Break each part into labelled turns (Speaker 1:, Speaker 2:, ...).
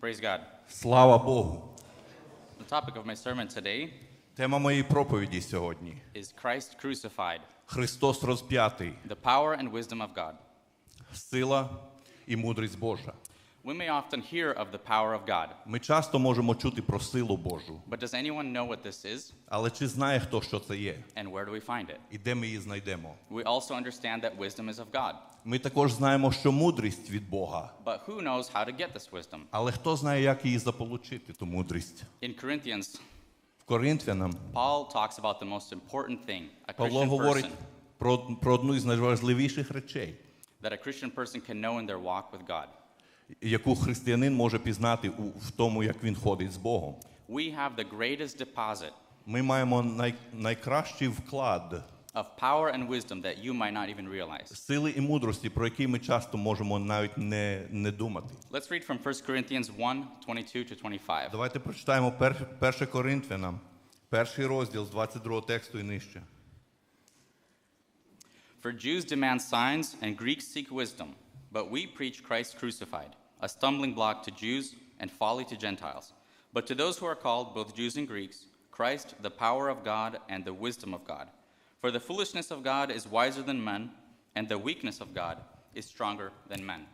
Speaker 1: Praise God.
Speaker 2: Слава Богу!
Speaker 1: The topic of my sermon today
Speaker 2: Тема моєї проповіді сьогодні
Speaker 1: is Christ crucified,
Speaker 2: Христос розп'ятий,
Speaker 1: the power and wisdom of God.
Speaker 2: сила і мудрість Божа.
Speaker 1: We may often hear of the power of God,
Speaker 2: Ми часто можемо чути про силу Божу,
Speaker 1: but does anyone know what this is
Speaker 2: але чи знає хто, що це є,
Speaker 1: and where do we find it?
Speaker 2: і де ми її знайдемо?
Speaker 1: We also understand that wisdom is of God,
Speaker 2: Ми також знаємо, що мудрість від Бога,
Speaker 1: but who knows how to get this wisdom?
Speaker 2: але хто знає, як її заполучити, ту мудрість?
Speaker 1: In Corinthians,
Speaker 2: В Коринфянам
Speaker 1: Paul talks about the most important thing a
Speaker 2: Павло говорить про, про одну із найважливіших речей,
Speaker 1: that a Christian person can know in their walk with God.
Speaker 2: Яку християнин може пізнати у, в тому, як він ходить з Богом.
Speaker 1: We have the greatest deposit
Speaker 2: Ми маємо най, найкращий вклад
Speaker 1: of power and wisdom that you might not even realize.
Speaker 2: сили і мудрості, про які ми часто можемо навіть не, не думати.
Speaker 1: Let's read from 1 Corinthians 1 22 to 25.
Speaker 2: Давайте прочитаємо 1 Коринфянам, перший розділ з 22 тексту і нижче.
Speaker 1: For Jews demand signs and Greeks seek wisdom, but we preach Christ crucified, a stumbling block to Jews and folly to Gentiles. But to those who are called, both Jews and Greeks, Christ, the power of God and the wisdom of God. For the foolishness of God is wiser than men, and the weakness of God is stronger than men.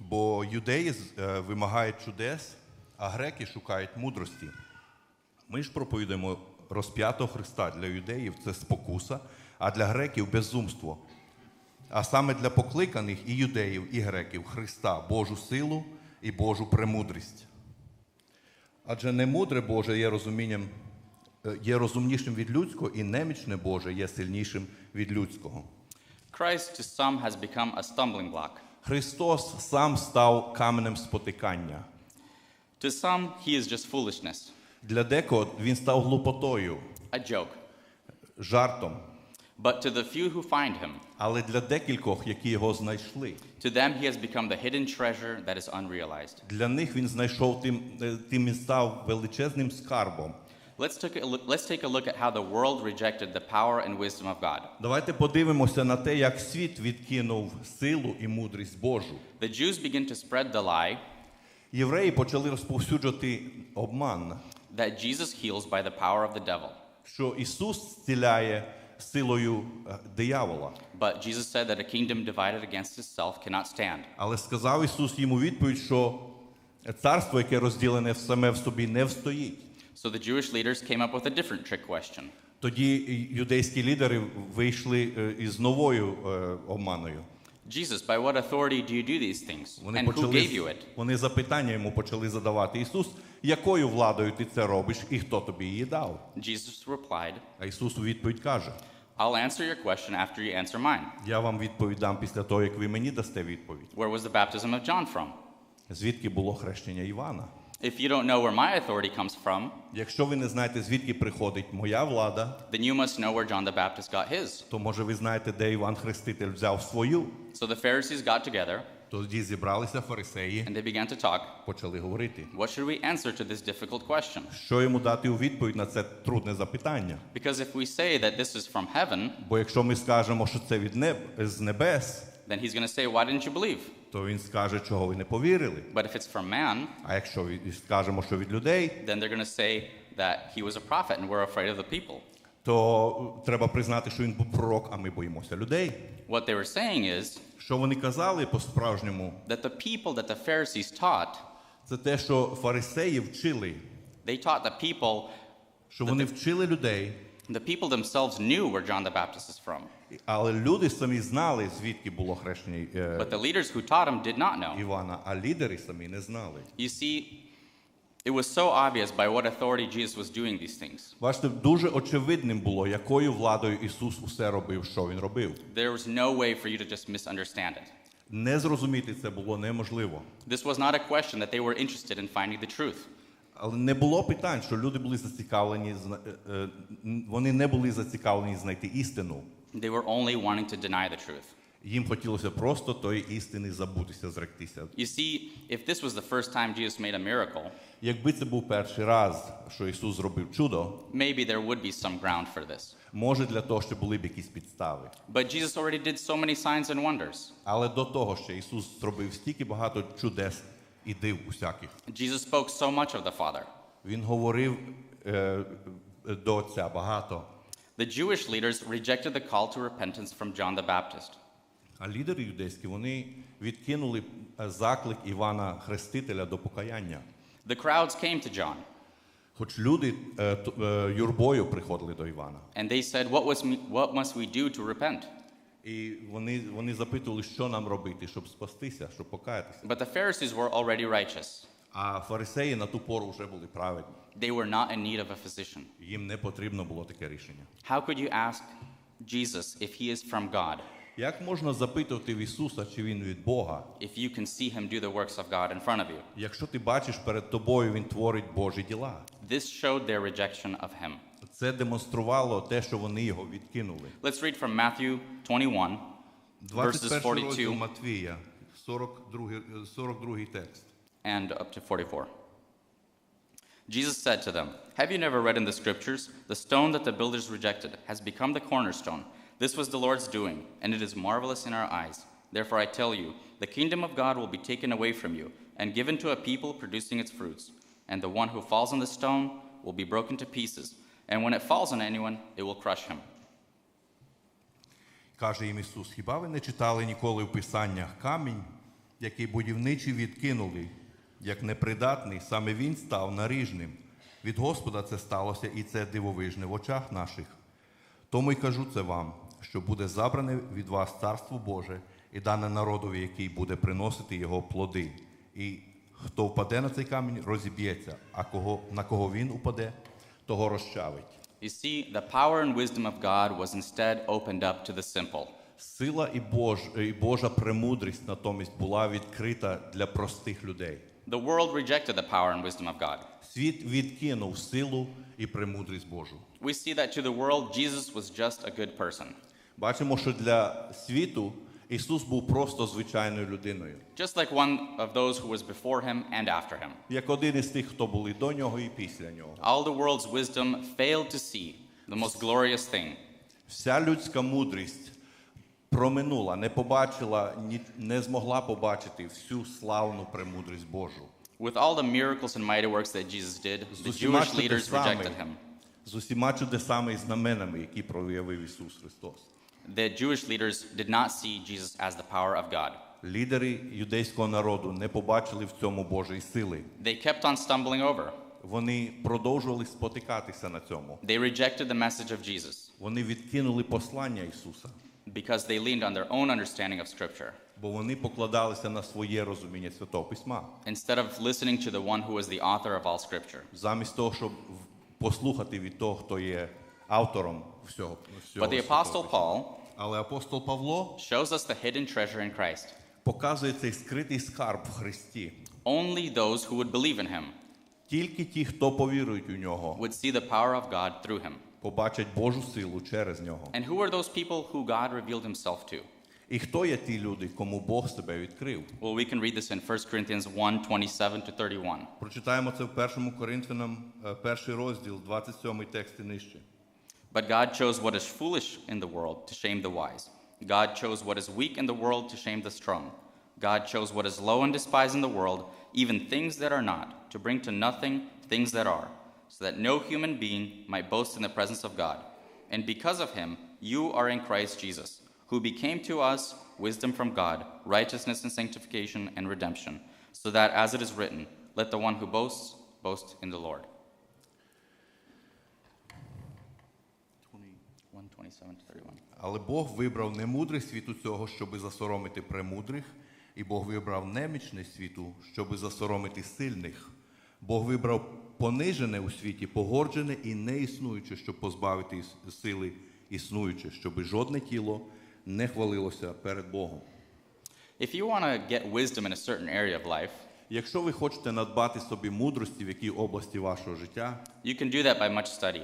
Speaker 2: Бо юдеї е, вимагають чудес, а греки шукають мудрості. Ми ж проповідуємо розп'ятого Христа для юдеїв це спокуса, а для греків безумство. А саме для покликаних і юдеїв, і греків Христа Божу силу і Божу премудрість. Адже немудре Боже є розумінням, е, є розумнішим від людського, і немічне Боже є сильнішим від людського.
Speaker 1: Christ to some has become a stumbling block.
Speaker 2: Христос сам став каменем спотикання.
Speaker 1: To some, he is just foolishness,
Speaker 2: Для декого він став глупотою,
Speaker 1: a joke.
Speaker 2: жартом.
Speaker 1: But to the few who find him,
Speaker 2: Але для декількох, які його знайшли,
Speaker 1: To them, he has become the hidden treasure that is unrealized.
Speaker 2: для них він знайшов тим, е, тим і став величезним скарбом.
Speaker 1: Let's take, a look, let's take a look at how the world rejected the power and wisdom of God.
Speaker 2: Давайте подивимося на те, як світ відкинув силу і мудрість Божу.
Speaker 1: The Jews begin to spread the lie
Speaker 2: Євреї почали розповсюджувати обман,
Speaker 1: that Jesus heals by the power of the devil.
Speaker 2: що Ісус зціляє силою е, диявола.
Speaker 1: But Jesus said that a kingdom divided against itself cannot stand.
Speaker 2: Але сказав Ісус йому відповідь, що царство, яке розділене в саме в собі, не встоїть.
Speaker 1: So the Jewish leaders came up with a different trick question.
Speaker 2: Тоді юдейські лідери вийшли е, із новою е, обманою.
Speaker 1: Jesus, by what authority do you do these things?
Speaker 2: Вони
Speaker 1: And who gave you it?
Speaker 2: вони запитання йому почали задавати. Ісус, якою владою ти це робиш, і хто тобі її дав?
Speaker 1: Jesus replied,
Speaker 2: А Ісус у відповідь каже:
Speaker 1: I'll answer your question after you answer mine.
Speaker 2: Я вам відповідам після того, як ви мені дасте відповідь.
Speaker 1: Where was the baptism of John from?
Speaker 2: Звідки було хрещення Івана?
Speaker 1: If you don't know where my authority comes from,
Speaker 2: Якщо ви не знаєте, звідки приходить моя влада,
Speaker 1: then you must know where John the Baptist got his.
Speaker 2: то може ви знаєте, де Іван Хреститель взяв свою.
Speaker 1: So the Pharisees got together
Speaker 2: Тоді зібралися фарисеї,
Speaker 1: and they began to talk.
Speaker 2: почали говорити.
Speaker 1: What should we answer to this difficult question?
Speaker 2: Що йому дати у відповідь на це трудне запитання?
Speaker 1: Because if we say that this is from heaven,
Speaker 2: Бо якщо ми скажемо, що це від неб з небес,
Speaker 1: then he's going to say, Why didn't you believe?
Speaker 2: то він скаже, чого ви не повірили.
Speaker 1: But if it's from man,
Speaker 2: А якщо від- скажемо, що від людей,
Speaker 1: then they're going to say that he was a prophet and we're afraid of the people.
Speaker 2: то треба признати, що він був пророк, а ми боїмося людей.
Speaker 1: What they were saying is
Speaker 2: Що вони казали по-справжньому?
Speaker 1: that the people that the Pharisees taught,
Speaker 2: Це те, що фарисеї вчили,
Speaker 1: they taught the people,
Speaker 2: що вони вчили людей,
Speaker 1: the people themselves knew where John the Baptist is from.
Speaker 2: Але люди самі знали, звідки було хрещення е,
Speaker 1: But the leaders who taught him did not know.
Speaker 2: Івана, а лідери самі не знали.
Speaker 1: You see, it was so obvious by what authority Jesus was doing these things.
Speaker 2: Бачите, дуже очевидним було, якою владою Ісус усе робив, що Він робив.
Speaker 1: There was no way for you to just misunderstand it.
Speaker 2: Не зрозуміти це було неможливо.
Speaker 1: This was not a question that they were interested in finding the truth.
Speaker 2: Але не було питань, що люди були зацікавлені, е, е, вони не були зацікавлені знайти істину.
Speaker 1: They were only wanting to deny the truth.
Speaker 2: Їм хотілося просто тої істини забутися, зректися.
Speaker 1: You see, if this was the first time Jesus made a miracle,
Speaker 2: Якби це був перший раз, що Ісус зробив чудо,
Speaker 1: maybe there would be some ground for this.
Speaker 2: може для того, що були б якісь підстави.
Speaker 1: But Jesus already did so many signs and wonders.
Speaker 2: Але до того ще Ісус зробив стільки багато чудес і див усяких.
Speaker 1: Jesus spoke so much of the Father.
Speaker 2: Він говорив е, е, до Отця багато.
Speaker 1: The Jewish leaders rejected the call to repentance from John the Baptist.
Speaker 2: А лідери юдейські вони відкинули е, заклик Івана Хрестителя до покаяння.
Speaker 1: The crowds came to John,
Speaker 2: Хоч люди е, т- е, юрбою приходили до Івана.
Speaker 1: and they said, What, was me, what must we do to repent?
Speaker 2: І вони, вони запитували, що нам робити, щоб спастися, щоб покаятися.
Speaker 1: But the Pharisees were already righteous.
Speaker 2: А фарисеї на ту пору вже були праведні.
Speaker 1: They were not in need of a physician.
Speaker 2: Їм не потрібно було таке рішення.
Speaker 1: How could you ask Jesus if he is from God
Speaker 2: Як можна запитувати в Ісуса, чи він від Бога,
Speaker 1: if you can see him do the works of God in front of you?
Speaker 2: якщо ти бачиш перед тобою, він творить Божі діла?
Speaker 1: This showed their rejection of him.
Speaker 2: Це демонструвало те, що вони його відкинули.
Speaker 1: Let's read from Matthew 21, verses
Speaker 2: 21 розділ
Speaker 1: 42
Speaker 2: Матвія, 42, е, 42 текст.
Speaker 1: and up to 44. Jesus said to them, Have you never read in the scriptures, the stone that the builders rejected has become the cornerstone? This was the Lord's doing, and it is marvelous in our eyes. Therefore I tell you, the kingdom of God will be taken away from you and given to a people producing its fruits. And the one who falls on the stone will be broken to pieces, and when it falls on anyone, it will crush him.
Speaker 2: Каже їм Ісус, хіба ви не читали ніколи в Писаннях камінь, який будівничі відкинули, Як непридатний, саме він став наріжним. Від Господа це сталося, і це дивовижне в очах наших. Тому й кажу це вам, що буде забране від вас Царство Боже і дане народові, який буде приносити його плоди. І хто впаде на цей камінь, розіб'ється, а кого, на кого він упаде, того розчавить.
Speaker 1: You see, the power and wisdom of God was instead opened up to the simple.
Speaker 2: Сила і, Бож, і Божа премудрість натомість була відкрита для простих людей.
Speaker 1: The world rejected the power and wisdom of God.
Speaker 2: Світ відкинув силу і премудрість Божу.
Speaker 1: We see that to the world, Jesus was just a good person,
Speaker 2: Бачимо, що для світу Ісус був просто звичайною людиною,
Speaker 1: just like one of those who was before him and after him.
Speaker 2: як один із тих, хто були до нього і після нього.
Speaker 1: All the world's wisdom failed to see the most glorious thing
Speaker 2: Вся людська мудрість проминула, не побачила, не змогла побачити всю славну премудрість Божу.
Speaker 1: With all the miracles and mighty works that Jesus did, the Jewish leaders rejected him.
Speaker 2: з усіма чудесами і знаменами, які проявив Ісус Христос.
Speaker 1: The Jewish leaders did not see Jesus as the power of God.
Speaker 2: Лідери юдейського народу не побачили в цьому Божої сили.
Speaker 1: They kept on stumbling over.
Speaker 2: Вони продовжували спотикатися на цьому.
Speaker 1: They rejected the message of Jesus
Speaker 2: Вони відкинули послання Ісуса,
Speaker 1: because they leaned on their own understanding of Scripture
Speaker 2: бо вони покладалися на своє розуміння Святого Письма,
Speaker 1: instead of listening to the one who was the author of all Scripture.
Speaker 2: замість того, щоб в- послухати від того, хто є автором всього. всього
Speaker 1: But the
Speaker 2: Святого
Speaker 1: Apostle
Speaker 2: Письма.
Speaker 1: Paul
Speaker 2: Але апостол Павло
Speaker 1: shows us the hidden treasure in Christ.
Speaker 2: показує цей скритий скарб в Христі.
Speaker 1: Only those who would believe in him
Speaker 2: Тільки ті, хто повірують у нього,
Speaker 1: would see the power of God through him.
Speaker 2: побачать Божу силу через нього.
Speaker 1: And who are those people who God revealed himself to?
Speaker 2: І хто є ті люди, кому Бог себе відкрив?
Speaker 1: Well, we can read this in 1 Corinthians 1 27 to 31.
Speaker 2: Прочитаємо це в першому Коринфянам, е, перший розділ, 27 текст і нижче.
Speaker 1: But God chose what is foolish in the world to shame the wise. God chose what is weak in the world to shame the strong. God chose what is low and despised in the world, even things that are not, to bring to nothing things that are, so that no human being might boast in the presence of God. And because of him, you are in Christ Jesus, who became to us wisdom from God, righteousness and sanctification and redemption, so that as it is written, let the one who boasts boast in the Lord. 21, 27 to 31.
Speaker 2: Але Бог вибрав не мудрість світу цього, щоби засоромити премудрих, і Бог вибрав немічне світу, щоби засоромити сильних. Бог вибрав понижене у світі, погорджене і неіснуюче, щоб позбавити сили існуюче, щоби жодне тіло не хвалилося перед Богом.
Speaker 1: If you want to get wisdom in a certain area of life,
Speaker 2: Якщо ви хочете надбати собі мудрості в якій області вашого життя,
Speaker 1: you can do that by much study.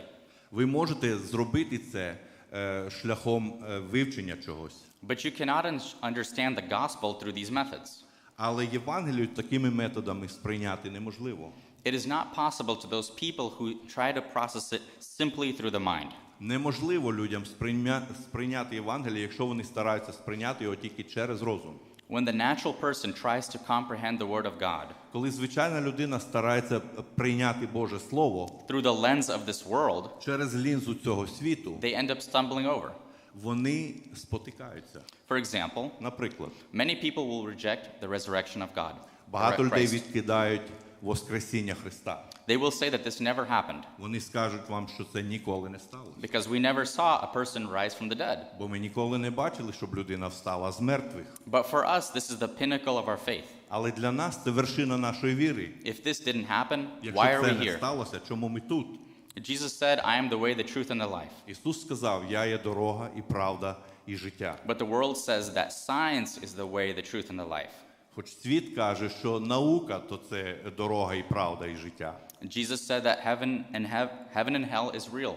Speaker 2: ви можете зробити це е, шляхом е, вивчення чогось.
Speaker 1: But you cannot understand the gospel through these methods.
Speaker 2: Але Євангелію такими методами сприйняти неможливо.
Speaker 1: It is not possible to those people who try to process it simply through the mind.
Speaker 2: Неможливо людям сприйня... сприйняти Євангеліє, якщо вони стараються сприйняти його тільки через розум.
Speaker 1: When the natural person tries to comprehend the Word of God
Speaker 2: Коли звичайна людина старається прийняти Боже Слово
Speaker 1: through the lens of this world,
Speaker 2: через лінзу цього світу,
Speaker 1: they end up stumbling over.
Speaker 2: вони спотикаються.
Speaker 1: For example,
Speaker 2: Наприклад,
Speaker 1: many people will reject the resurrection of God.
Speaker 2: багато
Speaker 1: or
Speaker 2: людей
Speaker 1: Christ.
Speaker 2: відкидають Воскресіння Христа.
Speaker 1: They will say that this never happened
Speaker 2: Вони скажуть вам, що це ніколи не сталося.
Speaker 1: because we never saw a person rise from the dead.
Speaker 2: Бо ми ніколи не бачили, щоб людина встала з мертвих.
Speaker 1: But for us, this is the pinnacle of our faith.
Speaker 2: Але для нас це вершина нашої віри.
Speaker 1: If this didn't happen,
Speaker 2: Якщо
Speaker 1: why are
Speaker 2: це
Speaker 1: we
Speaker 2: не
Speaker 1: here?
Speaker 2: сталося, чому ми тут?
Speaker 1: Jesus said, I am the way, the truth, and the life.
Speaker 2: Ісус сказав: Я є дорога і правда і життя.
Speaker 1: But the world says that science is the way, the truth, and the life.
Speaker 2: Хоч світ каже, що наука то це дорога і правда і життя.
Speaker 1: Jesus said that heaven and, hev- heaven and hell is real.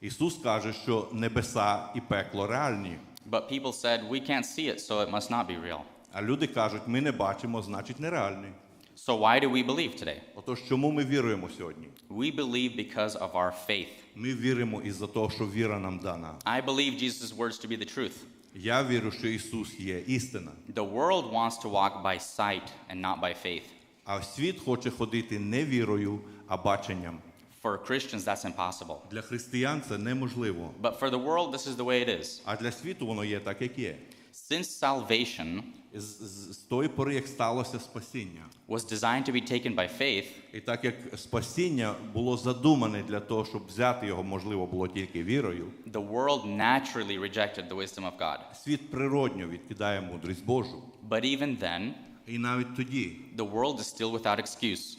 Speaker 2: Ісус каже, що небеса і пекло реальні.
Speaker 1: But people said, we can't see it, so it must not be real.
Speaker 2: А люди кажуть, ми не бачимо, значить нереальний.
Speaker 1: So why do we believe today?
Speaker 2: Отож, чому ми віруємо сьогодні?
Speaker 1: We believe because of our faith.
Speaker 2: Ми віримо із-за того, що віра нам дана.
Speaker 1: I believe Jesus' words to be the truth.
Speaker 2: Я вірю, що Ісус є істина.
Speaker 1: The world wants to walk by sight and not by faith.
Speaker 2: А світ хоче ходити не вірою, а баченням.
Speaker 1: For Christians, that's impossible.
Speaker 2: Для християн це неможливо.
Speaker 1: But for the world, this is the way it is.
Speaker 2: А для світу воно є так, як є.
Speaker 1: Since salvation
Speaker 2: З, тої пори, як сталося спасіння.
Speaker 1: was designed to be taken by faith,
Speaker 2: І так як спасіння було задумане для того, щоб взяти його, можливо, було тільки вірою,
Speaker 1: the world naturally rejected the wisdom of God.
Speaker 2: світ природньо відкидає мудрість Божу.
Speaker 1: But even then,
Speaker 2: І навіть тоді
Speaker 1: the world is still without excuse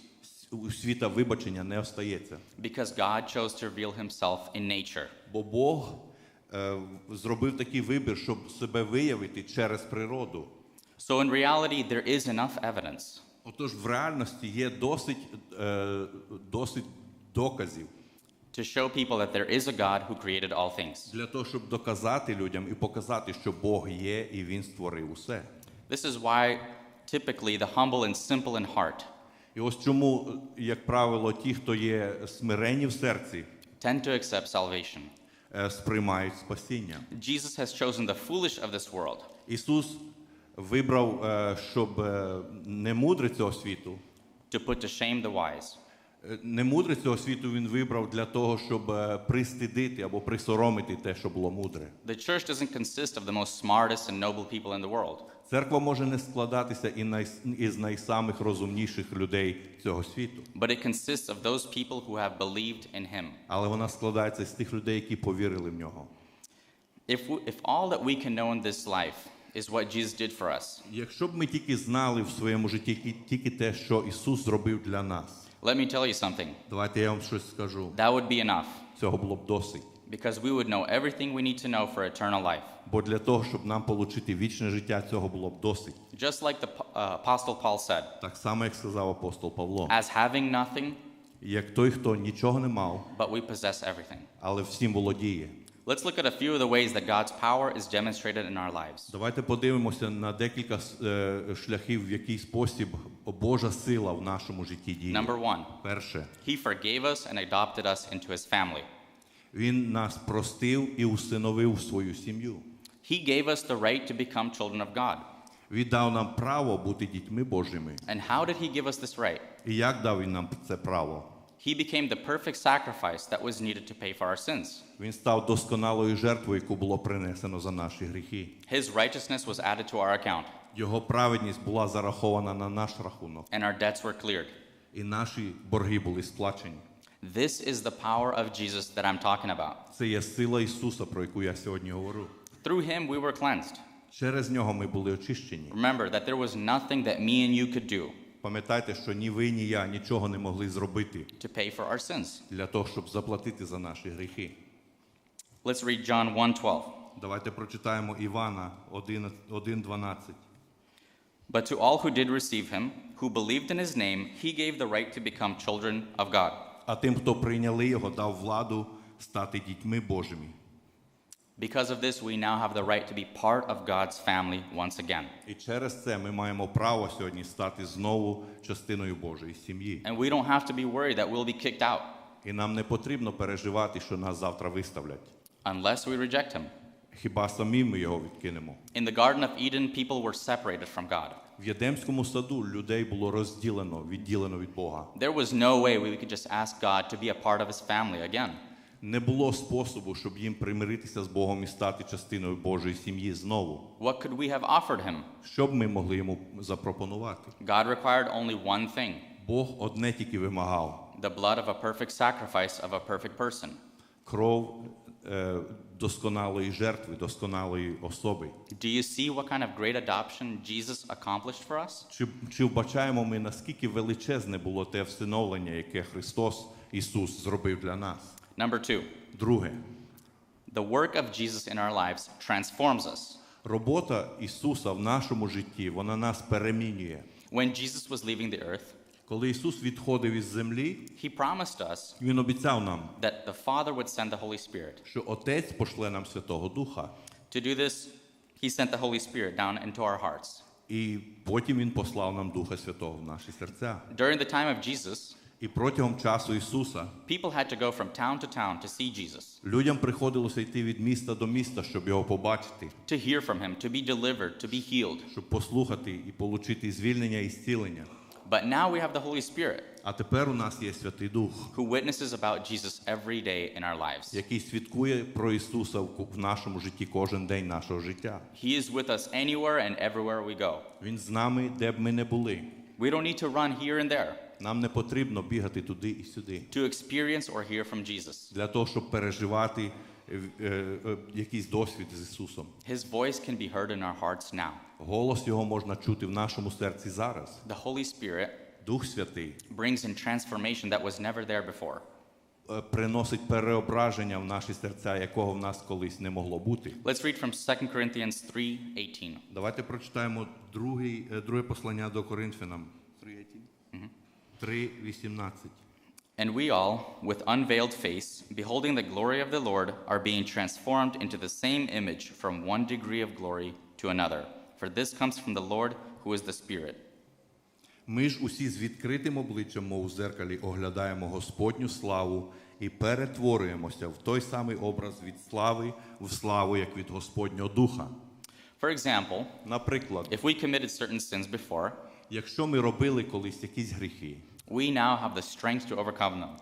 Speaker 2: у світа вибачення не остається.
Speaker 1: because God chose to reveal himself in nature.
Speaker 2: Бо Бог е, зробив такий вибір, щоб себе виявити через природу.
Speaker 1: So in reality, there is enough evidence
Speaker 2: Отож, в реальності є досить, е, досить доказів
Speaker 1: to show people that there is a God who created all things.
Speaker 2: для того, щоб доказати людям і показати, що Бог є і Він створив усе.
Speaker 1: This is why typically the humble and simple in heart
Speaker 2: І ось чому, як правило, ті, хто є смирені в серці,
Speaker 1: tend to accept salvation.
Speaker 2: е, сприймають спасіння.
Speaker 1: Jesus has chosen the foolish of this world
Speaker 2: Ісус вибрав, е, щоб е, не мудре цього світу,
Speaker 1: to put to shame the wise.
Speaker 2: е, не мудре цього світу він вибрав для того, щоб пристидити або присоромити те, що було мудре.
Speaker 1: The church doesn't consist of the most smartest and noble people in the world.
Speaker 2: Церква може не складатися і най- із найсамих розумніших людей цього світу,
Speaker 1: But it consists of those people who have believed in him.
Speaker 2: але вона складається з тих людей, які повірили в нього.
Speaker 1: If, we, if all that we can know in this life is what Jesus did for us,
Speaker 2: Якщо б ми тільки знали в своєму житті ті- тільки те, що Ісус зробив для нас,
Speaker 1: let me tell you something.
Speaker 2: давайте я вам щось скажу.
Speaker 1: That would be enough
Speaker 2: Цього було б досить.
Speaker 1: because we would know everything we need to know for eternal life.
Speaker 2: Бо для того, щоб нам отримати вічне життя, цього було б досить.
Speaker 1: Just like the uh, Apostle Paul said,
Speaker 2: Так само, як сказав апостол Павло.
Speaker 1: as having nothing,
Speaker 2: Як той, хто нічого не мав,
Speaker 1: but we possess everything.
Speaker 2: але всім володіє.
Speaker 1: Let's look at a few of the ways that God's power is demonstrated in our lives.
Speaker 2: Давайте подивимося на декілька е, шляхів, в який спосіб Божа сила в нашому житті діє.
Speaker 1: Number one,
Speaker 2: Перше,
Speaker 1: He forgave us and adopted us into His family.
Speaker 2: він нас простив і усиновив в свою сім'ю.
Speaker 1: He gave us the right to become children of God.
Speaker 2: Він дав нам право бути дітьми Божими.
Speaker 1: And how did He give us this right?
Speaker 2: І як дав він нам це право?
Speaker 1: He became the perfect sacrifice that was needed to pay for our sins.
Speaker 2: Він став досконалою жертвою, яку було принесено за наші гріхи.
Speaker 1: His righteousness was added to our account,
Speaker 2: Його праведність була зарахована на наш рахунок,
Speaker 1: and our debts were cleared.
Speaker 2: і наші борги були сплачені.
Speaker 1: This is the power of Jesus that I'm talking about.
Speaker 2: Це є сила Ісуса, про яку я сьогодні говорю.
Speaker 1: Through Him, we were cleansed.
Speaker 2: Через нього ми були очищені.
Speaker 1: Remember that there was nothing that me and you could do
Speaker 2: Пам'ятайте, що ні ви, ні я нічого не могли зробити
Speaker 1: to pay for our sins.
Speaker 2: для того, щоб заплатити за наші гріхи.
Speaker 1: Let's read John 1:12.
Speaker 2: Давайте прочитаємо Івана 1.12.
Speaker 1: But to all who did receive him, who believed in his name, he gave the right to become children of God.
Speaker 2: А тим, хто прийняли його, дав владу стати дітьми Божими.
Speaker 1: Because of this, we now have the right to be part of God's family once again.
Speaker 2: І через це ми маємо право сьогодні стати знову частиною Божої сім'ї.
Speaker 1: And we don't have to be worried that we'll be kicked out
Speaker 2: І нам не потрібно переживати, що нас завтра виставлять.
Speaker 1: unless we reject Him.
Speaker 2: Хіба самі ми його відкинемо?
Speaker 1: In the Garden of Eden, people were separated from God.
Speaker 2: В Єдемському саду людей було розділено, відділено від Бога.
Speaker 1: There was no way we could just ask God to be a part of His family again.
Speaker 2: Не було способу, щоб їм примиритися з Богом і стати частиною Божої сім'ї знову.
Speaker 1: What could we have offered Him?
Speaker 2: Що б ми могли йому запропонувати?
Speaker 1: God required only one thing
Speaker 2: Бог одне тільки вимагав:
Speaker 1: the blood of a perfect sacrifice of a perfect person.
Speaker 2: кров е, досконалої жертви, досконалої особи.
Speaker 1: Do you see what kind of great adoption Jesus accomplished for us?
Speaker 2: Чи, чи вбачаємо ми, наскільки величезне було те всиновлення, яке Христос Ісус зробив для нас?
Speaker 1: Number two,
Speaker 2: Друге,
Speaker 1: the work of Jesus in our lives transforms us.
Speaker 2: робота Ісуса в нашому житті, вона нас перемінює.
Speaker 1: When Jesus was leaving the earth,
Speaker 2: Коли Ісус відходив із землі,
Speaker 1: He promised us
Speaker 2: Він обіцяв нам,
Speaker 1: that the Father would send the Holy Spirit.
Speaker 2: що Отець пошле нам Святого Духа,
Speaker 1: To do this, He sent the Holy Spirit down into our hearts.
Speaker 2: і потім Він послав нам Духа Святого в наші серця.
Speaker 1: During the time of Jesus,
Speaker 2: І протягом часу Ісуса
Speaker 1: people had to go from town to town to see Jesus,
Speaker 2: людям приходилося йти від міста до міста, щоб його побачити,
Speaker 1: to hear from Him, to be delivered, to be healed.
Speaker 2: щоб послухати і отримати звільнення і зцілення.
Speaker 1: But now we have the Holy Spirit
Speaker 2: А тепер у нас є Святий Дух,
Speaker 1: who witnesses about Jesus every day in our lives.
Speaker 2: який свідкує про Ісуса в нашому житті кожен день нашого життя.
Speaker 1: He is with us anywhere and everywhere we go.
Speaker 2: Він з нами, де б ми не були.
Speaker 1: We don't need to run here and there
Speaker 2: Нам не потрібно бігати туди і сюди
Speaker 1: to experience or hear from Jesus.
Speaker 2: для того, щоб переживати е, е, е, якийсь досвід з Ісусом.
Speaker 1: His voice can be heard in our hearts now.
Speaker 2: Голос його можна чути в нашому серці зараз.
Speaker 1: The Holy Spirit
Speaker 2: Дух Святий
Speaker 1: brings in transformation that was never there before.
Speaker 2: е, приносить переображення в наші серця, якого в нас колись не могло бути.
Speaker 1: Let's read from 2 Corinthians 3:18.
Speaker 2: Давайте прочитаємо другий, е, друге послання до Коринфянам. 3.18.
Speaker 1: And we all, with unveiled face, beholding the glory of the Lord, are being transformed into the same image from one degree of glory to another. For this comes from the Lord, who is the Spirit.
Speaker 2: Ми ж усі з відкритим обличчям, мов у зеркалі, оглядаємо Господню славу і перетворюємося в той самий образ від слави в славу, як від Господнього Духа.
Speaker 1: For example,
Speaker 2: Наприклад,
Speaker 1: if we committed certain sins before,
Speaker 2: якщо ми робили колись якісь гріхи,
Speaker 1: we now have the strength to overcome them.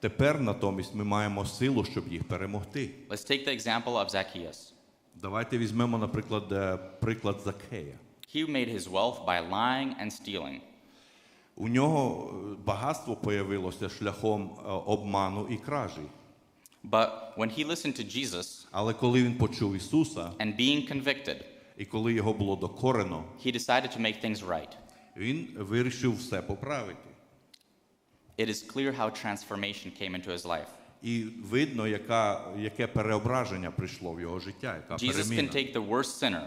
Speaker 2: тепер натомість ми маємо силу, щоб їх перемогти.
Speaker 1: Let's take the example of Zacchaeus.
Speaker 2: Давайте візьмемо, наприклад, е, приклад Закея.
Speaker 1: He made his wealth by lying and stealing.
Speaker 2: У нього е, багатство появилося шляхом е, обману і кражі.
Speaker 1: But when he listened to Jesus
Speaker 2: Але коли він почув Ісуса,
Speaker 1: and being convicted,
Speaker 2: і коли його було докорено,
Speaker 1: he decided to make things right.
Speaker 2: він вирішив все поправити.
Speaker 1: It is clear how transformation came into his life.
Speaker 2: І видно, яка, яке переображення прийшло в його життя, яка
Speaker 1: Jesus can take the worst sinner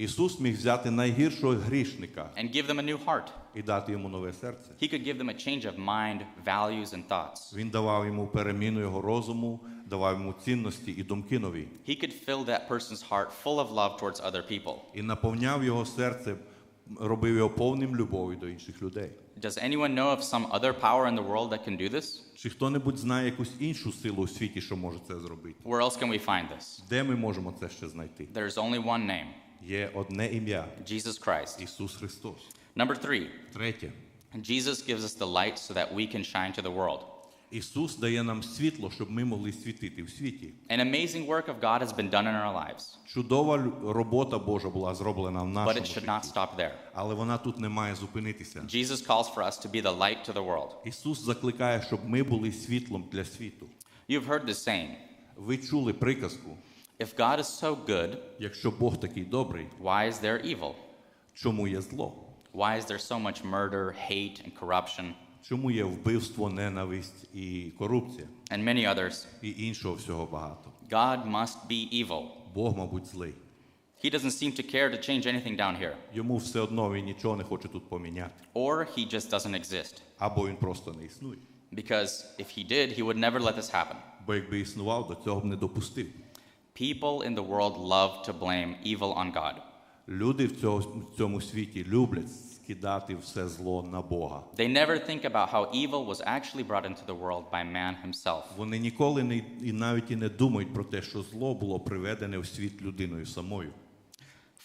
Speaker 2: Ісус міг взяти найгіршого грішника
Speaker 1: and give them a new heart.
Speaker 2: і дати йому нове серце.
Speaker 1: He could give them a change of mind, values, and thoughts.
Speaker 2: Він давав йому переміну його розуму, давав йому цінності і думки нові.
Speaker 1: He could fill that person's heart full of love towards other people.
Speaker 2: І наповняв його серце, робив його повним любові до інших людей.
Speaker 1: Does anyone know of some other power in the world that can do this?
Speaker 2: Чи хто-небудь знає якусь іншу силу у світі, що може це зробити?
Speaker 1: Where else can we find this?
Speaker 2: Де ми можемо це ще знайти?
Speaker 1: There's only one name
Speaker 2: Є одне ім'я
Speaker 1: Jesus Christ.
Speaker 2: Ісус Христос.
Speaker 1: Number three,
Speaker 2: Третє.
Speaker 1: Jesus gives us the light so that we can shine to the world.
Speaker 2: Ісус дає нам світло, щоб ми могли світити в світі.
Speaker 1: An amazing work of God has been done in our lives,
Speaker 2: Чудова лю- робота Божа була зроблена в
Speaker 1: but
Speaker 2: нашому
Speaker 1: it should
Speaker 2: житті.
Speaker 1: not stop there.
Speaker 2: Але вона тут не має зупинитися.
Speaker 1: Jesus calls for us to be the light to the world.
Speaker 2: Ісус закликає, щоб ми були світлом для світу.
Speaker 1: You've heard this saying
Speaker 2: Ви чули приказку:
Speaker 1: if God is so good,
Speaker 2: якщо Бог такий добрий,
Speaker 1: why is there evil?
Speaker 2: чому є зло?
Speaker 1: Why is there so much murder, hate, and corruption,
Speaker 2: Чому є вбивство, ненависть і корупція?
Speaker 1: and many others?
Speaker 2: І іншого всього багато.
Speaker 1: God must be evil.
Speaker 2: Бог, мабуть, злий.
Speaker 1: He doesn't seem to care to change anything down here,
Speaker 2: Йому все одно він нічого не хоче тут поміняти.
Speaker 1: or he just doesn't exist.
Speaker 2: Або він просто не існує.
Speaker 1: Because if he did, he would never let this happen.
Speaker 2: Бо якби існував, до цього б не допустив.
Speaker 1: People in the world love to blame evil on God.
Speaker 2: Люди в цьому, в цьому світі люблять скидати все зло на Бога.
Speaker 1: They never think about how evil was actually brought into the world by man himself.
Speaker 2: Вони ніколи не і навіть і не думають про те, що зло було приведене в світ людиною самою.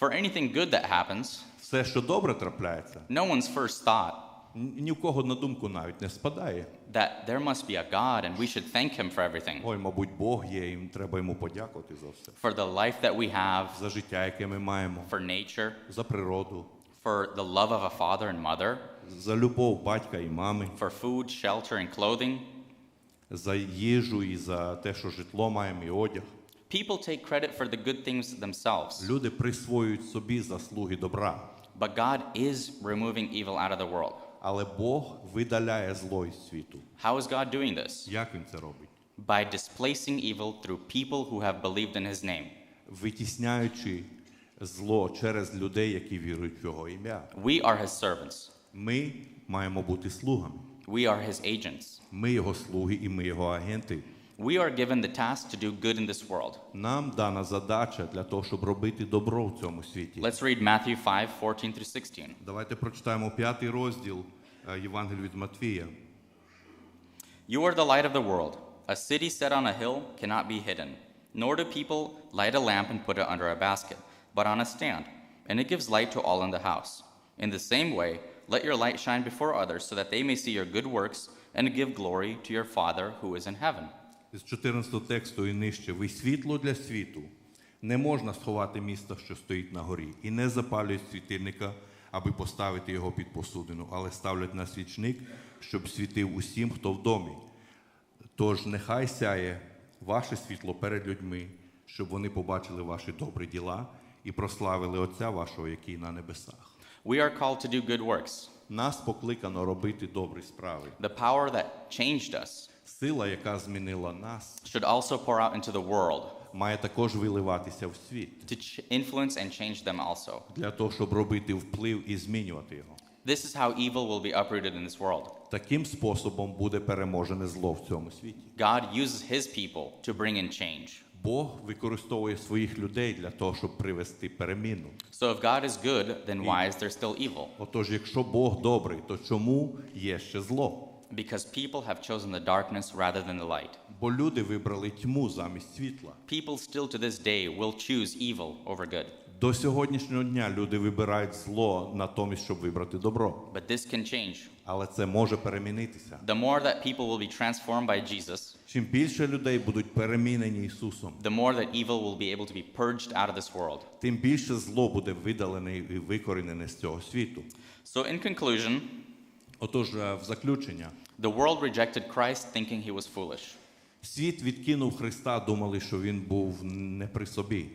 Speaker 1: For anything good that happens,
Speaker 2: Все, що добре трапляється,
Speaker 1: no one's first thought
Speaker 2: н- ні в кого на думку навіть не спадає.
Speaker 1: that there must be a God and we should thank him for everything.
Speaker 2: Ой, мабуть, Бог є, і треба йому подякувати за все.
Speaker 1: For the life that we have,
Speaker 2: За життя, яке ми маємо,
Speaker 1: for nature,
Speaker 2: за природу,
Speaker 1: for the love of a father and mother,
Speaker 2: за любов батька і мами,
Speaker 1: for food, shelter, and clothing.
Speaker 2: за їжу і за те, що житло маємо, і одяг.
Speaker 1: People take credit for the good things themselves,
Speaker 2: Люди присвоюють собі заслуги добра,
Speaker 1: but God is removing evil out of the world.
Speaker 2: Але Бог видаляє зло із світу.
Speaker 1: How is God doing this?
Speaker 2: Як він це робить?
Speaker 1: By displacing evil through people who have believed in his name.
Speaker 2: Витісняючи зло через людей, які вірують в його ім'я.
Speaker 1: We are his servants.
Speaker 2: Ми маємо бути слугами.
Speaker 1: We are his agents.
Speaker 2: Ми його слуги і ми його агенти.
Speaker 1: We are given the task to do good in this world.
Speaker 2: Нам дана задача для того, щоб робити добро в цьому світі.
Speaker 1: Let's read Matthew 5 14 through 16.
Speaker 2: Давайте прочитаємо п'ятий розділ е, Євангелія від Матвія.
Speaker 1: You are the light of the world. A city set on a hill cannot be hidden. Nor do people light a lamp and put it under a basket, but on a stand, and it gives light to all in the house. In the same way, let your light shine before others so that they may see your good works and give glory to your Father who is in heaven.
Speaker 2: З 14 тексту і нижче. Ви світло для світу. Не можна сховати місто, що стоїть на горі, і не запалюють світильника, Аби поставити його під посудину, але ставлять на свічник, щоб світив усім, хто в домі. Тож нехай сяє ваше світло перед людьми, щоб вони побачили ваші добрі діла і прославили Отця вашого, який на небесах.
Speaker 1: We are called to do good works.
Speaker 2: Нас покликано робити добрі справи.
Speaker 1: The power that changed us
Speaker 2: Сила, яка змінила нас,
Speaker 1: should also pour out into the world
Speaker 2: має також виливатися в світ
Speaker 1: to ch- influence and change them also.
Speaker 2: для того, щоб робити вплив і змінювати його.
Speaker 1: This is how evil will be uprooted in this world.
Speaker 2: Таким способом буде переможене зло в цьому світі.
Speaker 1: God uses his people to bring in change.
Speaker 2: Бог використовує своїх людей для того, щоб привести переміну.
Speaker 1: So if God is good, then why is there still evil?
Speaker 2: Отож, якщо Бог добрий, то чому є ще зло?
Speaker 1: Because people have chosen the darkness rather than the light.
Speaker 2: Бо люди вибрали тьму замість світла.
Speaker 1: People still to this day will choose evil over good.
Speaker 2: До сьогоднішнього дня люди вибирають зло натомість, щоб вибрати добро.
Speaker 1: But this can change.
Speaker 2: Але це може перемінитися.
Speaker 1: The more that people will be transformed by Jesus,
Speaker 2: Чим більше людей будуть перемінені Ісусом,
Speaker 1: the more that evil will be able to be purged out of this world.
Speaker 2: тим більше зло буде видалене і викорінене з цього світу.
Speaker 1: So, in conclusion,
Speaker 2: Отож, е, в заключення,
Speaker 1: the world rejected Christ thinking he was foolish.
Speaker 2: світ відкинув Христа, думали, що він був не при собі.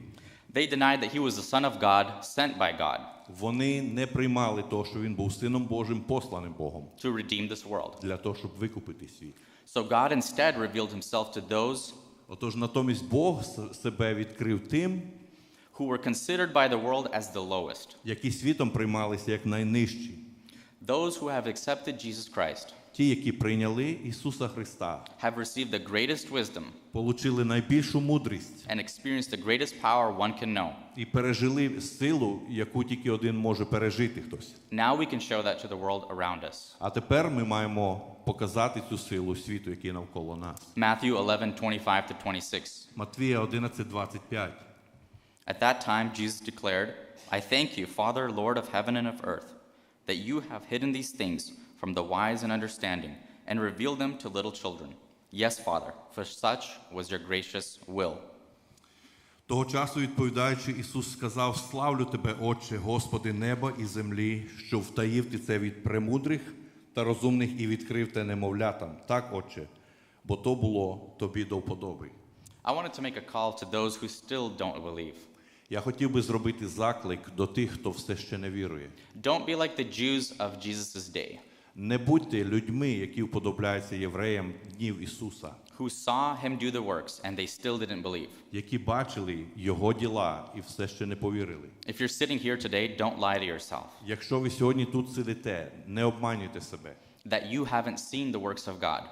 Speaker 1: They denied that he was the Son of God sent by God
Speaker 2: Вони не приймали того, що він був сином Божим, посланим Богом,
Speaker 1: to redeem this world.
Speaker 2: для того, щоб викупити світ.
Speaker 1: So, God instead revealed himself to those
Speaker 2: Отож, натомість Бог с- себе відкрив тим,
Speaker 1: who were considered by the world as the lowest.
Speaker 2: які світом приймалися як найнижчі,
Speaker 1: Those who have accepted Jesus Christ
Speaker 2: ті, які прийняли Ісуса Христа,
Speaker 1: have received the greatest wisdom
Speaker 2: получили найбільшу мудрість
Speaker 1: and experienced the greatest power one can know.
Speaker 2: і пережили силу, яку тільки один може пережити хтось.
Speaker 1: Now we can show that to the world around us.
Speaker 2: А тепер ми маємо показати цю силу світу, який навколо нас.
Speaker 1: Matthew 11, 25 to 26.
Speaker 2: Матвія 11:25.
Speaker 1: At that time, Jesus declared, I thank you, Father, Lord of heaven and of earth, that you have hidden these things from the wise and understanding and revealed them to little children. Yes, Father, for such was your gracious will.
Speaker 2: Того часу, відповідаючи, Ісус сказав: Славлю тебе, Отче, Господи, неба і землі, що втаїв ти це від премудрих та розумних і відкрив те немовлятам. Так, Отче, бо то було тобі до вподоби.
Speaker 1: I wanted to make a call to those who still don't believe.
Speaker 2: Я хотів би зробити заклик до тих, хто все ще не вірує.
Speaker 1: Don't be like the Jews of Jesus' day,
Speaker 2: Не будьте людьми, які вподобляються євреям днів Ісуса,
Speaker 1: who saw him do the works and they still didn't believe.
Speaker 2: які бачили Його діла і все ще не повірили.
Speaker 1: If you're sitting here today, don't lie to yourself
Speaker 2: Якщо ви сьогодні тут сидите, не обманюйте себе,
Speaker 1: that you haven't seen the works of God.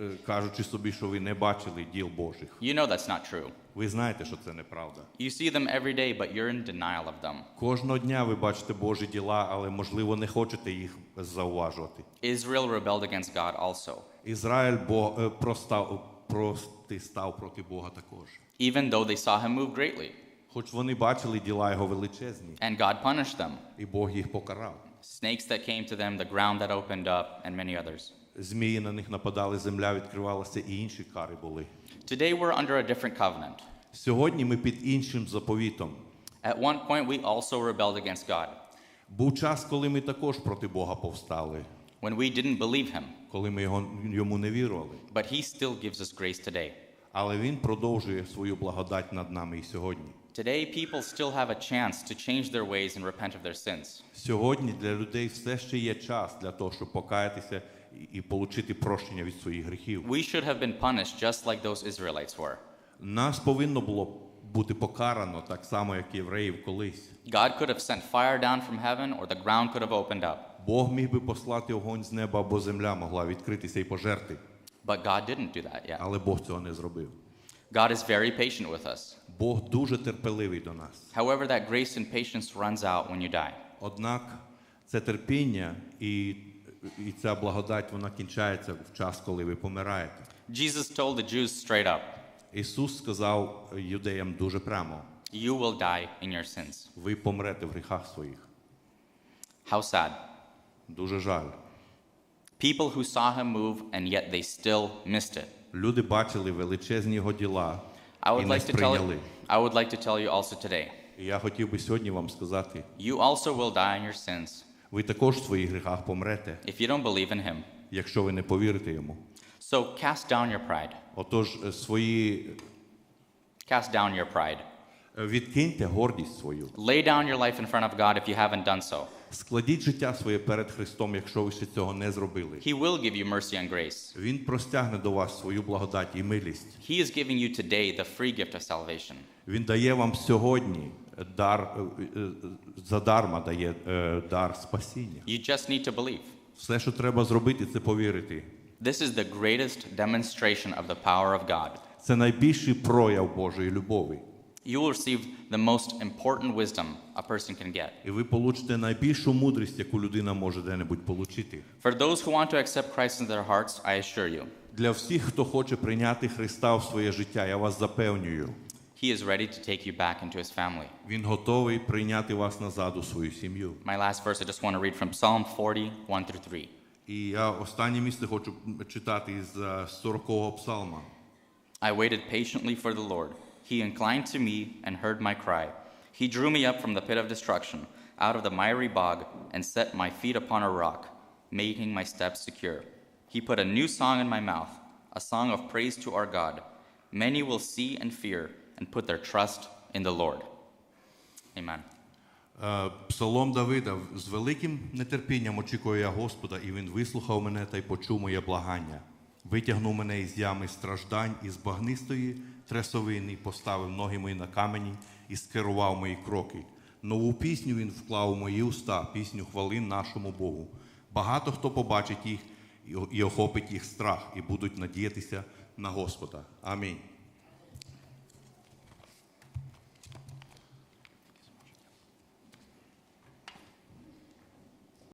Speaker 2: Е, кажучи собі, що ви не бачили діл Божих.
Speaker 1: You know that's not true.
Speaker 2: Ви знаєте, що це неправда.
Speaker 1: You see them every day, but you're in denial of them.
Speaker 2: Кожного дня ви бачите Божі діла, але можливо не хочете їх зауважувати.
Speaker 1: Israel rebelled against God also,
Speaker 2: Ізраїль бо, е, простав, простистав проти Бога також.
Speaker 1: even though they saw him move greatly,
Speaker 2: Хоч вони бачили діла його величезні,
Speaker 1: and God punished them.
Speaker 2: і Бог їх покарав.
Speaker 1: Snakes that came to them, the ground that opened up, and many others.
Speaker 2: Змії на них нападали, земля відкривалася, і інші кари були.
Speaker 1: Today we're under a different covenant.
Speaker 2: Сьогодні ми під іншим заповітом.
Speaker 1: At one point, we also rebelled against God
Speaker 2: Був час, коли ми також проти Бога повстали,
Speaker 1: when we didn't believe him,
Speaker 2: коли ми його, йому не вірували.
Speaker 1: but he still gives us grace today.
Speaker 2: Але він продовжує свою благодать над нами і сьогодні.
Speaker 1: Today, people still have a chance to change their ways and repent of their sins.
Speaker 2: Сьогодні для людей все ще є час для того, щоб покаятися і, отримати прощення від своїх гріхів.
Speaker 1: We should have been punished just like those Israelites were.
Speaker 2: Нас повинно було бути покарано так само, як євреїв колись.
Speaker 1: God could have sent fire down from heaven, or the ground could have opened up.
Speaker 2: Бог міг би послати огонь з неба або земля могла відкритися і пожерти,
Speaker 1: But God didn't do that yet.
Speaker 2: але Бог цього не зробив.
Speaker 1: God is very patient with us.
Speaker 2: Бог дуже терпеливий до нас.
Speaker 1: However, that grace and patience runs out when you die.
Speaker 2: Однак це терпіння і, і ця благодать вона кінчається в час, коли ви помираєте.
Speaker 1: Jesus told the Jews straight up,
Speaker 2: Ісус сказав юдеям дуже прямо:
Speaker 1: You will die in your sins.
Speaker 2: ви помрете в гріхах своїх.
Speaker 1: How sad.
Speaker 2: Дуже жаль.
Speaker 1: People who saw him move and yet they still missed it.
Speaker 2: Люди бачили величезні його діла
Speaker 1: I
Speaker 2: і
Speaker 1: would
Speaker 2: не
Speaker 1: like to tell
Speaker 2: сприйняли.
Speaker 1: I would like to tell you also today.
Speaker 2: Я хотів би сьогодні вам сказати:
Speaker 1: You also will die in your sins
Speaker 2: ви також в своїх гріхах помрете,
Speaker 1: if you don't believe in him.
Speaker 2: якщо ви не повірите йому.
Speaker 1: So cast down your pride.
Speaker 2: Отож, е, свої
Speaker 1: Cast down your pride.
Speaker 2: е, відкиньте гордість свою.
Speaker 1: Lay down your life in front of God if you haven't done so.
Speaker 2: Складіть життя своє перед Христом, якщо ви ще цього не зробили.
Speaker 1: He will give you mercy and grace.
Speaker 2: Він простягне до вас свою благодать і милість.
Speaker 1: He is giving you today the free gift of salvation.
Speaker 2: Він дає вам сьогодні дар е, е, задарма дає е, дар спасіння.
Speaker 1: You just need to believe.
Speaker 2: Все, що треба зробити, це повірити.
Speaker 1: This is the greatest demonstration of the power of God.
Speaker 2: Це найбільший прояв Божої любові.
Speaker 1: You will receive the most important wisdom a person can get.
Speaker 2: І ви получите найбільшу мудрість, яку людина може де-небудь отримати.
Speaker 1: For those who want to accept Christ into their hearts, I assure you,
Speaker 2: Для всіх, хто хоче прийняти Христа в своє життя, я вас запевнюю,
Speaker 1: He is ready to take you back into His family.
Speaker 2: Він готовий прийняти вас назад у свою сім'ю.
Speaker 1: My last verse, I just want to read from Psalm 40, 1 through 3.
Speaker 2: І я останнє місце хочу читати із е, 40-го псалма.
Speaker 1: I waited patiently for the Lord. He inclined to me and heard my cry. He drew me up from the pit of destruction, out of the miry bog, and set my feet upon a rock, making my steps secure. He put a new song in my mouth, a song of praise to our God. Many will see and fear and put their trust in the Lord. Amen.
Speaker 2: Е, Псалом Давида з великим нетерпінням очікую я Господа, і він вислухав мене та й почув моє благання. Витягнув мене із ями страждань, із багнистої тресовини, поставив ноги мої на камені і скерував мої кроки. Нову пісню він вклав у мої уста, пісню хвалин нашому Богу. Багато хто побачить їх і охопить їх страх, і будуть надіятися на Господа. Амінь.